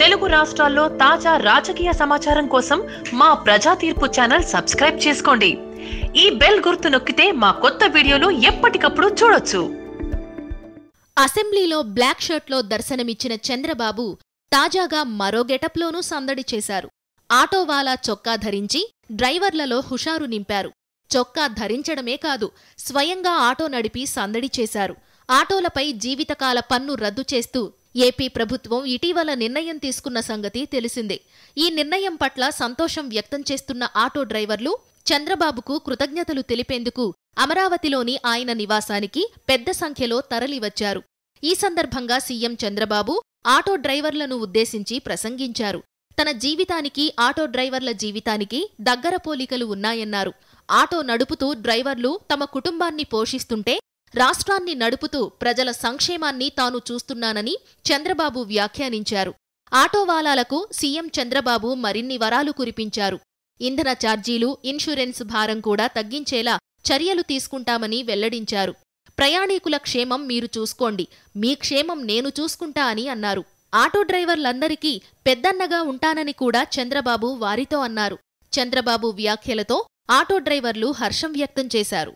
తెలుగు రాష్ట్రాల్లో తాజా రాజకీయ సమాచారం కోసం మా ప్రజా తీర్పు ఛానల్ సబ్స్క్రైబ్ చేసుకోండి. ఈ బెల్ గుర్తు నొక్కితే మా కొత్త వీడియోలు ఎప్పటికప్పుడు చూడొచ్చు. అసెంబ్లీలో బ్లాక్ షర్ట్లో దర్శనమిచ్చిన చంద్రబాబు తాజాగా మరో గెటప్లోనూ సందడి చేశారు. ఆటోవాలా చొక్కా ధరించి డ్రైవర్లలో హుషారు నింపారు. చొక్కా ధరించడమే కాదు స్వయంగా ఆటో నడిపి సందడి చేశారు. ఆటోలపై జీవితకాల పన్ను రద్దు చేస్తూ ఏపీ ప్రభుత్వం ఇటీవల నిర్ణయం తీసుకున్న సంగతి తెలిసిందే. ఈ నిర్ణయం పట్ల సంతోషం వ్యక్తం చేస్తున్న ఆటో డ్రైవర్లు చంద్రబాబుకు కృతజ్ఞతలు తెలిపేందుకు అమరావతిలోని ఆయన నివాసానికి పెద్ద సంఖ్యలో తరలివచ్చారు. ఈ సందర్భంగా సీఎం చంద్రబాబు ఆటో డ్రైవర్లను ఉద్దేశించి ప్రసంగించారు. తన జీవితానికి ఆటో డ్రైవర్ల జీవితానికి దగ్గర పోలికలు ఉన్నాయన్నారు. ఆటో నడుపుతూ డ్రైవర్లు తమ కుటుంబాన్ని పోషిస్తుంటే రాష్ట్రాన్ని నడుపుతూ ప్రజల సంక్షేమాన్ని తాను చూస్తున్నానని చంద్రబాబు వ్యాఖ్యానించారు. ఆటోవాలాలకు సీఎం చంద్రబాబు మరిన్ని వరాలు కురిపించారు. ఇంధన ఛార్జీలు ఇన్సూరెన్స్ భారం కూడా తగ్గించేలా చర్యలు తీసుకుంటామని వెల్లడించారు. ప్రయాణీకుల క్షేమం మీరు చూసుకోండి. మీ క్షేమం నేను చూసుకుంటా అని అన్నారు. ఆటో డ్రైవర్లందరికీ పెద్దన్నగా ఉంటానని కూడా చంద్రబాబు వారితో అన్నారు. చంద్రబాబు వ్యాఖ్యలతో ఆటో డ్రైవర్లు హర్షం వ్యక్తం చేశారు.